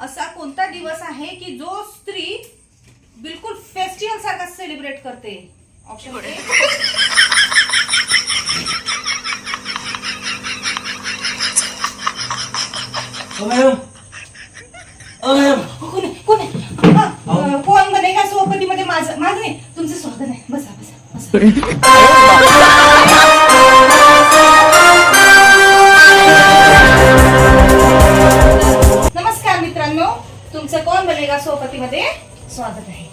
असा कोणता दिवस आहे की जो स्त्री बिलकुल फेस्टिवल सारखा सेलिब्रेट करते? ऑप्शन ए कोण? हा, बनेगा सोबतीमध्ये माझं माझं नाही. तुमचं स्वागत आहे. बसा बसा बसा. सोबतीमध्ये स्वागत आहे.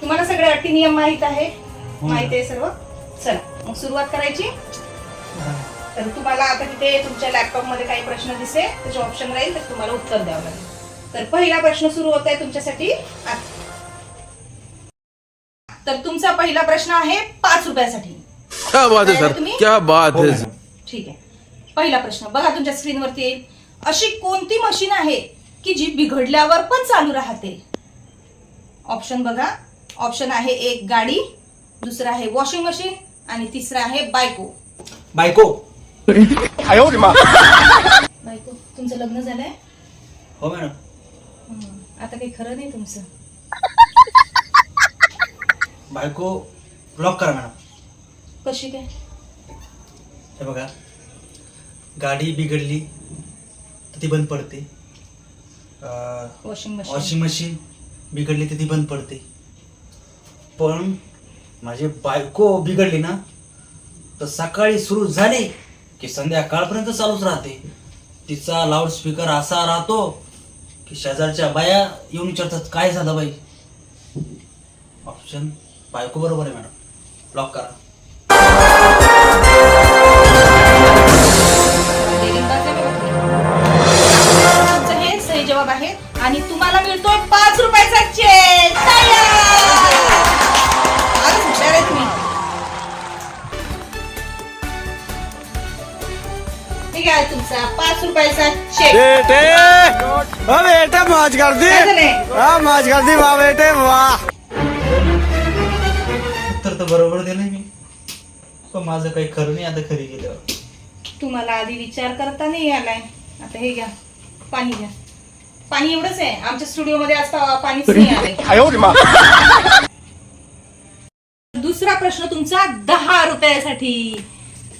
तुम्हाला सगळे अटी नियम माहीत आहे माहीत आहे सर्व? चला मग सुरुवात करायची. तर तुम्हाला आता तिथे तुमच्या लॅपटॉपमध्ये काही प्रश्न दिसेल त्याचे ऑप्शन राहील तर तुम्हाला उत्तर द्यावं लागेल. तर पहिला प्रश्न सुरू होत आहे तुमच्यासाठी. तर तुमचा पहिला प्रश्न आहे पाच रुपयासाठी. क्या बात है सर तुम्ही? क्या बात हो है. मॅडम. ठीक आहे. पहिला प्रश्न बघा तुमच्या स्क्रीनवरती येईल. अशी कोणती मशीन आहे की जी बिघडल्यावर पण चालू राहते. ऑप्शन बघा. ऑप्शन आहे एक गाडी दुसरं आहे वॉशिंग मशीन आणि तिसरं आहे बायको. बायको. बायको तुमचं लग्न झालंय? हो मॅडम. आता काही खरं नाही तुमचं. बायको ब्लॉक करा मॅडम. कशी काय? हे बघा. गाडी बिघडली तर ती बंद पडते. वॉशिंग मशीन वॉशिंग मशीन बिघडली तर ती बंद पडते. पण माझी बायको बिघडली ना तर सकाळी सुरू झाली की संध्याकाळपर्यंत चालूच राहते. तिचा लाऊडस्पीकर असा राहतो की शेजारच्या बाया येऊन विचारतात काय झालं बाई? ऑप्शन बायको बरोबर आहे मॅडम. लॉक करा. आहे तुमचा. पाच रुपयाचा चेक बेटे ओ बेटे मौज कर दी काय झालंय? हाँ मौज कर दी वाह बेटे वाह उत्तर तर बरोबर दिलंय मी. पण माझं काही खरं नाही आता खरी गेल्यावर. तुम्हाला आधी विचार करता नाही आलाय. आता हे घ्या. पाणी घ्या. पाणी एवढंच आहे. आमच्या स्टुडिओमध्ये आज पा- पाणीच नाही आलंय. दुसरा प्रश्न तुमचा दहा रुपयासाठी.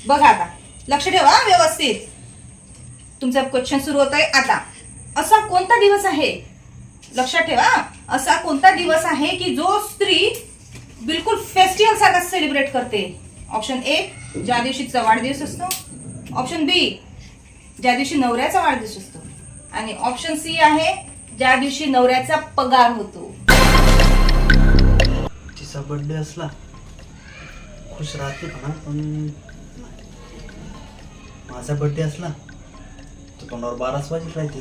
बघा आता. लक्ष ठेवा हा व्यवस्थित. तुमचा क्वेश्चन सुरू होत आहे आता. असा कोणता दिवस आहे? लक्षात ठेवा असा कोणता दिवस आहे की जो स्त्री बिलकुल फेस्टिवल सारखा सेलिब्रेट करते? ऑप्शन ए ज्या दिवशीचा वाढदिवस असतो. ऑप्शन बी ज्या दिवशी नवऱ्याचा वाढदिवस असतो. आणि ऑप्शन सी आहे ज्या दिवशी नवऱ्याचा पगार होतो. तिचा बर्थडे असला खुश राहते म्हणा पण माझा बर्थडे असला तोंडावर बाराच वाजत राहते.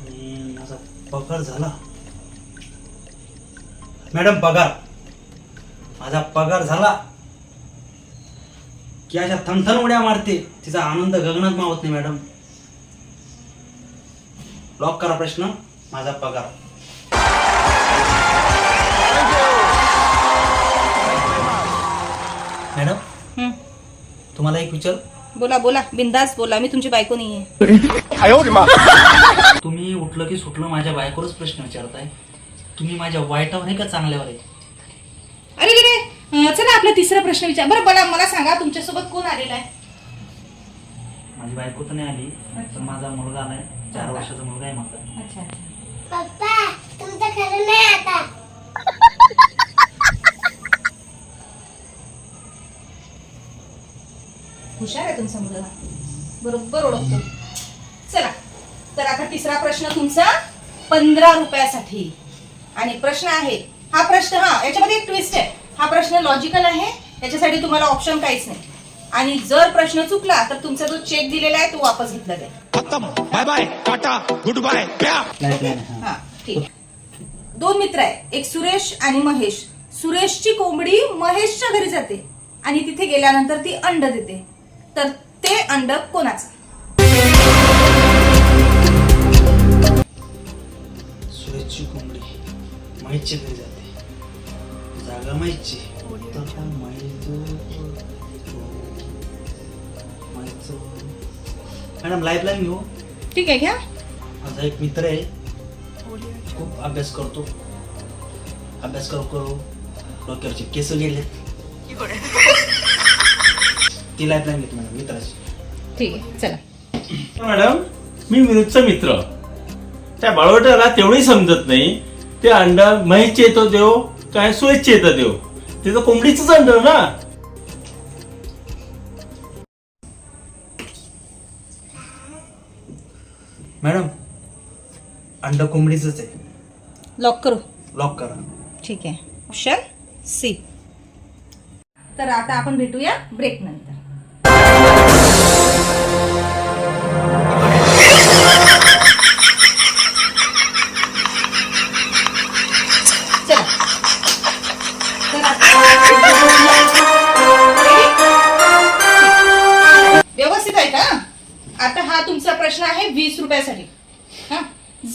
आणि माझा पगार झाला. मॅडम पगार. माझा पगार झाला. की अशा थनथन उड्या मारते. तिचा आनंद गगनात मावत नाही मॅडम. लॉक करा प्रश्न. माझा पगार. मॅडम. तुम्हाला एक विचार. बोला बोला. बिंदास बोला. मी तुमची बायको नाहीये. तुम्ही उठलं की सुटलं माझ्या बायकोवरच प्रश्न विचारताय. तुम्ही माझ्या वाईटावर आहे का चांगल्यावर आहे? अरे रे चला आपला तिसरा प्रश्न विचार. बरं बोला मला सांगा तुमच्यासोबत कोण आलेला आहे? माझी बायको तर नाही आली पण माझा मुलगा आलाय. चार वर्षाचा मुलगा आहे माझा. अच्छा अच्छा. पप्पा तुमचं खरं नाही आता. हुशार आहे तुमचा मुलगा. बरोबर ओळखतो. चला तर आता तिसरा प्रश्न तुमचा पंधरा रुपयासाठी. आणि प्रश्न आहे हा प्रश्न हा याच्यामध्ये एक ट्विस्ट आहे. हा प्रश्न लॉजिकल आहे याच्यासाठी तुम्हाला ऑप्शन काहीच नाही. आणि जर प्रश्न चुकला तर तुमचा जो चेक दिलेला आहे तो वापस घेतला जाईल. खत्म. Bye bye tata goodbye क्या हा ठीक दोन मित्र आहे एक सुरेश आणि महेश. सुरेशची कोंबडी महेशच्या घरी जाते. आणि तिथे गेल्यानंतर ती अंड देते. तर ते अंड कोणाचं? सुरेशची कोंबडी माहीतची घरी जाते. जागा माहीतची मॅडम लाईफ लाईन घेऊ? ठीक आहे घ्या. माझा एक मित्र आहे. खूप अभ्यास करतो. अभ्यास करू करू. डोक्यावरचे केस गेले ती लाईफलाईन घेतो मॅडम मित्राची. ठीक आहे चला. मॅडम मी विनोदचा मित्र. त्या बाळवटाला तेवढंही समजत नाही. ते अंडा म्हैसचे येतो देव काय सोयीचे येतं देव. ते तर कोंबडीच अंड ना? मॅडम अंड कोंबडीच आहे. लॉक करू. लॉक करा. ठीक आहे. ऑप्शन सी तर आता आपण भेटूया ब्रेक नंतर. व्यवस्थित आहे का? आता हा तुमचा प्रश्न आहे वीस रुपयासाठी. हा?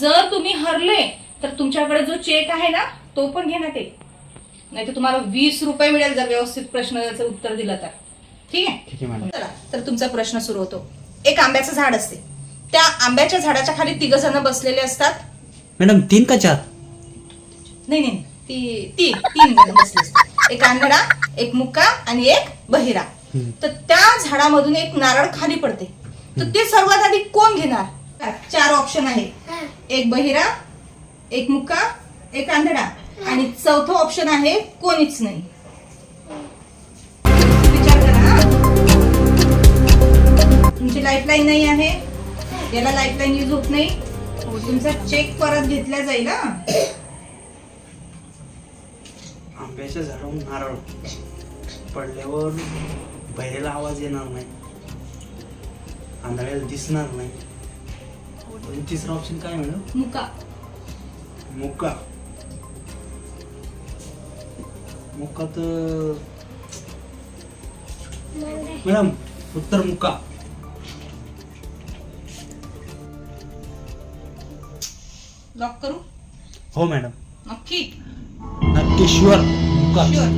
जर तुम्ही हरले तर तुमच्याकडे जो चेक आहे ना तो पण घे ना ते. नाही तर तुम्हाला वीस रुपये मिळेल जर व्यवस्थित प्रश्नाचं उत्तर दिलं तर. ठीक आहे? चला तर तुमचा प्रश्न सुरू होतो. एक आंब्याचं झाड असते. त्या आंब्याच्या झाडाच्या खाली तिघ जण बसलेले असतात. मॅडम तीन का चार? नाही नाही. ती ती तीन जण बसले असतात. एक आंधळा एक मुक्का आणि एक बहिरा. तर त्या झाडामधून एक नारळ खाली पडते. तर ते सर्वात आधी कोण घेणार? चार ऑप्शन आहे. एक बहिरा एक मुक्का एक आंधळा. आणि चौथं ऑप्शन आहे कोणीच नाही. विचार करा. तुमची लाईफलाईन नाही आहे. याला लाईफलाईन यूज होत नाही. तुमचा चेक परत घेतला जाईल आंब्याच्या झाडावरून नारळ पडल्यावर बहिरेला आवाज येणार नाही. आंधळ्याला दिसणार नाही. आणि तिसरा ऑप्शन काय मॅडम मुका. मुक्का मुक्का तर मॅडम उत्तर मुक्का लॉक करू? हो मॅडम. नक्की. नक्की शुअर शुअर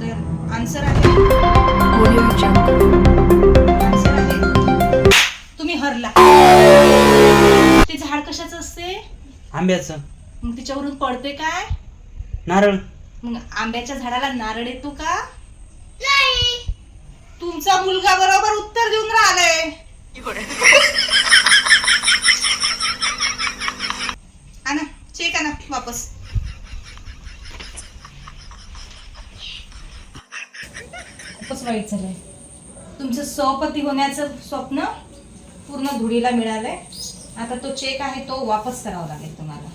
तर आन्सर आहे. आन्सर आहे. तुम्ही हरला. ते झाड कशाचं असते? आंब्याचं. मग तिच्यावरून पडते काय? नारळ. मग आंब्याच्या झाडाला नारळ येतो का? नाही. तुमचा मुलगा बरोबर उत्तर देऊन राहिलाय आणा चेक आणा वापस खूपच वाईट झालंय सपती होण्याचं स्वप्न पूर्ण धुळीला मिळालंय. आता तो चेक आहे तो वापस करावा लागेल तुम्हाला.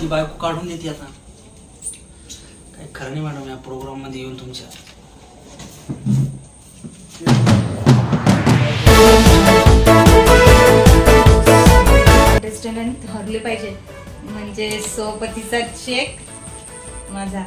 ती बायको काढून देते आता. काय खरं नाही मॅडम या प्रोग्राममध्ये येऊन तुमच्या. रेस्टॉरंट हरले पाहिजे म्हणजे सोपतीचा चेक माझा.